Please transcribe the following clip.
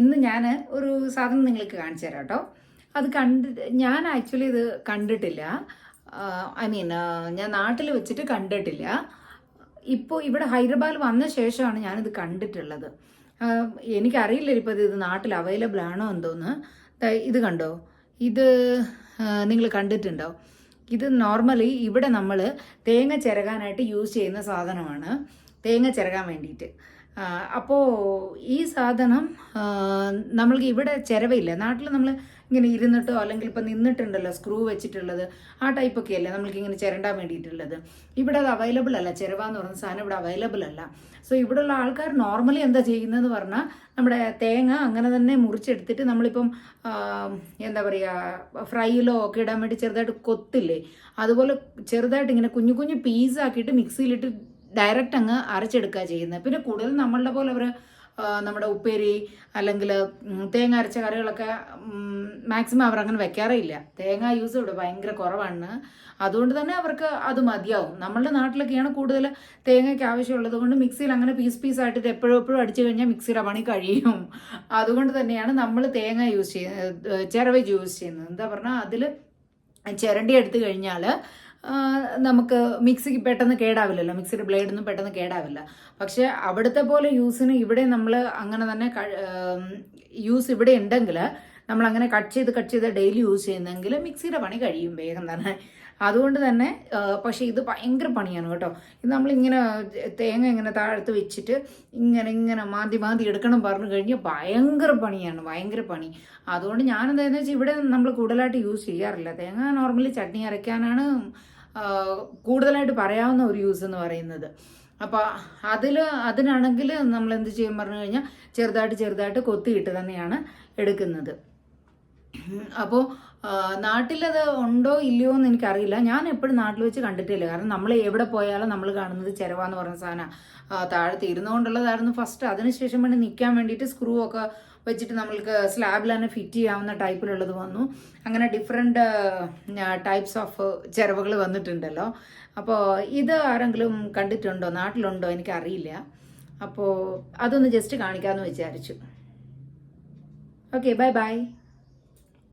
ഇന്ന് ഞാൻ ഒരു സാധനം നിങ്ങൾക്ക് കാണിച്ചു തരാം കേട്ടോ. അത് കണ്ട് ഞാൻ ആക്ച്വലി ഇത് കണ്ടിട്ടില്ല. ഐ മീൻ ഞാൻ നാട്ടിൽ വെച്ചിട്ട് കണ്ടിട്ടില്ല. ഇപ്പോൾ ഇവിടെ ഹൈദരാബാദ് വന്ന ശേഷമാണ് ഞാനിത് കണ്ടിട്ടുള്ളത്. എനിക്കറിയില്ല ഇപ്പോൾ ഇത് നാട്ടിൽ അവൈലബിൾ ആണോ എന്തോന്ന്. ഇത് കണ്ടോ? ഇത് നിങ്ങൾ കണ്ടിട്ടുണ്ടോ? ഇത് നോർമലി ഇവിടെ നമ്മൾ തേങ്ങ ചിരകാനായിട്ട് യൂസ് ചെയ്യുന്ന സാധനമാണ്. തേങ്ങ ചിരകാൻ വേണ്ടിയിട്ട്. അപ്പോൾ ഈ സാധനം നമ്മൾക്ക് ഇവിടെ ചിരവയില്ല. നാട്ടിൽ നമ്മൾ ഇങ്ങനെ ഇരുന്നിട്ടോ അല്ലെങ്കിൽ ഇപ്പം നിന്നിട്ടുണ്ടല്ലോ സ്ക്രൂ വെച്ചിട്ടുള്ളത് ആ ടൈപ്പൊക്കെ അല്ലേ നമ്മൾക്ക് ഇങ്ങനെ ചിരണ്ടാൻ വേണ്ടിയിട്ടുള്ളത്. ഇവിടെ അത് അവൈലബിൾ അല്ല. ചിരവ എന്ന് പറഞ്ഞ സാധനം ഇവിടെ അവൈലബിൾ അല്ല. സോ ഇവിടെയുള്ള ആൾക്കാർ നോർമലി എന്താ ചെയ്യുന്നതെന്ന് പറഞ്ഞാൽ നമ്മുടെ തേങ്ങ അങ്ങനെ തന്നെ മുറിച്ചെടുത്തിട്ട് നമ്മളിപ്പം എന്താ പറയുക ഫ്രൈയിലോ ഒക്കെ ഇടാൻ വേണ്ടി ചെറുതായിട്ട് കൊത്തില്ലേ അതുപോലെ ചെറുതായിട്ട് ഇങ്ങനെ കുഞ്ഞു കുഞ്ഞു പീസാക്കിയിട്ട് മിക്സിയിലിട്ട് ഡയറക്റ്റ് അങ്ങ് അരച്ചെടുക്കുക ചെയ്യുന്നത് പിന്നെ കൂടുതൽ നമ്മളുടെ പോലെ അവർ നമ്മുടെ ഉപ്പേരി അല്ലെങ്കിൽ തേങ്ങ അരച്ച കറികളൊക്കെ മാക്സിമം അവർ അങ്ങനെ വെക്കാറേയില്ല. തേങ്ങ യൂസ് ഇവിടെ ഭയങ്കര കുറവാണ്. അതുകൊണ്ട് തന്നെ അവർക്ക് അത് മതിയാവും. നമ്മളുടെ നാട്ടിലൊക്കെയാണ് കൂടുതൽ തേങ്ങയ്ക്ക് ആവശ്യമുള്ളത് കൊണ്ട് മിക്സിയിൽ അങ്ങനെ പീസ് പീസ് ആയിട്ട് എപ്പോഴും എപ്പോഴും അടിച്ചു കഴിഞ്ഞാൽ മിക്സിയുടെ പണി കഴിയും. അതുകൊണ്ട് തന്നെയാണ് നമ്മൾ തേങ്ങ യൂസ് ചെയ്യുന്നത് ചിരവ യൂസ് ചെയ്യുന്നത്. എന്താ പറഞ്ഞാൽ അതിൽ ചിരണ്ടി എടുത്തു കഴിഞ്ഞാൽ നമുക്ക് മിക്സിക്ക് പെട്ടെന്ന് കേടാവില്ലല്ലോ. മിക്സിയുടെ ബ്ലേഡൊന്നും പെട്ടെന്ന് കേടാവില്ല. പക്ഷെ അവിടുത്തെ പോലെ യൂസിന് ഇവിടെ നമ്മൾ അങ്ങനെ തന്നെ യൂസ് ഇവിടെ ഉണ്ടെങ്കിൽ നമ്മൾ അങ്ങനെ കട്ട് ചെയ്ത് കട്ട് ചെയ്ത് ഡെയിലി യൂസ് ചെയ്യുന്നെങ്കിൽ മിക്സിയുടെ പണി കഴിയും വേഗം തന്നെ. അതുകൊണ്ട് തന്നെ പക്ഷേ ഇത് ഭയങ്കര പണിയാണ് കേട്ടോ. ഇത് നമ്മളിങ്ങനെ തേങ്ങ ഇങ്ങനെ താഴത്ത് വെച്ചിട്ട് ഇങ്ങനെ ഇങ്ങനെ മാന്തി മാന്തി എടുക്കണം പറഞ്ഞു കഴിഞ്ഞാൽ ഭയങ്കര പണിയാണ് ഭയങ്കര പണി. അതുകൊണ്ട് ഞാൻ എന്താണെന്ന് വെച്ചാൽ ഇവിടെ നമ്മൾ കൂടുതലായിട്ട് യൂസ് ചെയ്യാറില്ല. തേങ്ങ നോർമലി ചട്നി അരയ്ക്കാനാണ് കൂടുതലായിട്ട് പറയാവുന്ന ഒരു യൂസ് എന്ന് പറയുന്നത്. അപ്പോൾ അതിൽ അതിനാണെങ്കിൽ നമ്മൾ എന്ത് ചെയ്യും പറഞ്ഞു കഴിഞ്ഞാൽ ചെറുതായിട്ട് ചെറുതായിട്ട് കൊത്തിയിട്ട് തന്നെയാണ് എടുക്കുന്നത്. അപ്പോൾ നാട്ടിലത് ഉണ്ടോ ഇല്ലയോ എന്ന് എനിക്കറിയില്ല. ഞാൻ എപ്പോഴും നാട്ടിൽ വെച്ച് കണ്ടിട്ടില്ല കാരണം നമ്മൾ എവിടെ പോയാലും നമ്മൾ കാണുന്നത് ചിരവ എന്ന് പറയുന്ന സാധനം താഴത്ത് ഇരുന്നുകൊണ്ടുള്ളതായിരുന്നു ഫസ്റ്റ്. അതിനുശേഷം വേണ്ടി നിൽക്കാൻ വേണ്ടിയിട്ട് സ്ക്രൂ ഒക്കെ വെച്ചിട്ട് നമ്മൾക്ക് സ്ലാബിൽ തന്നെ ഫിറ്റ് ചെയ്യാവുന്ന ടൈപ്പിലുള്ളത് വന്നു. അങ്ങനെ ഡിഫറെന്റ് ടൈപ്സ് ഓഫ് ചിരവകൾ വന്നിട്ടുണ്ടല്ലോ. അപ്പോൾ ഇത് ആരെങ്കിലും കണ്ടിട്ടുണ്ടോ? നാട്ടിലുണ്ടോ? എനിക്കറിയില്ല. അപ്പോൾ അതൊന്ന് ജസ്റ്റ് കാണിക്കാമെന്ന് വിചാരിച്ചു. Okay bye bye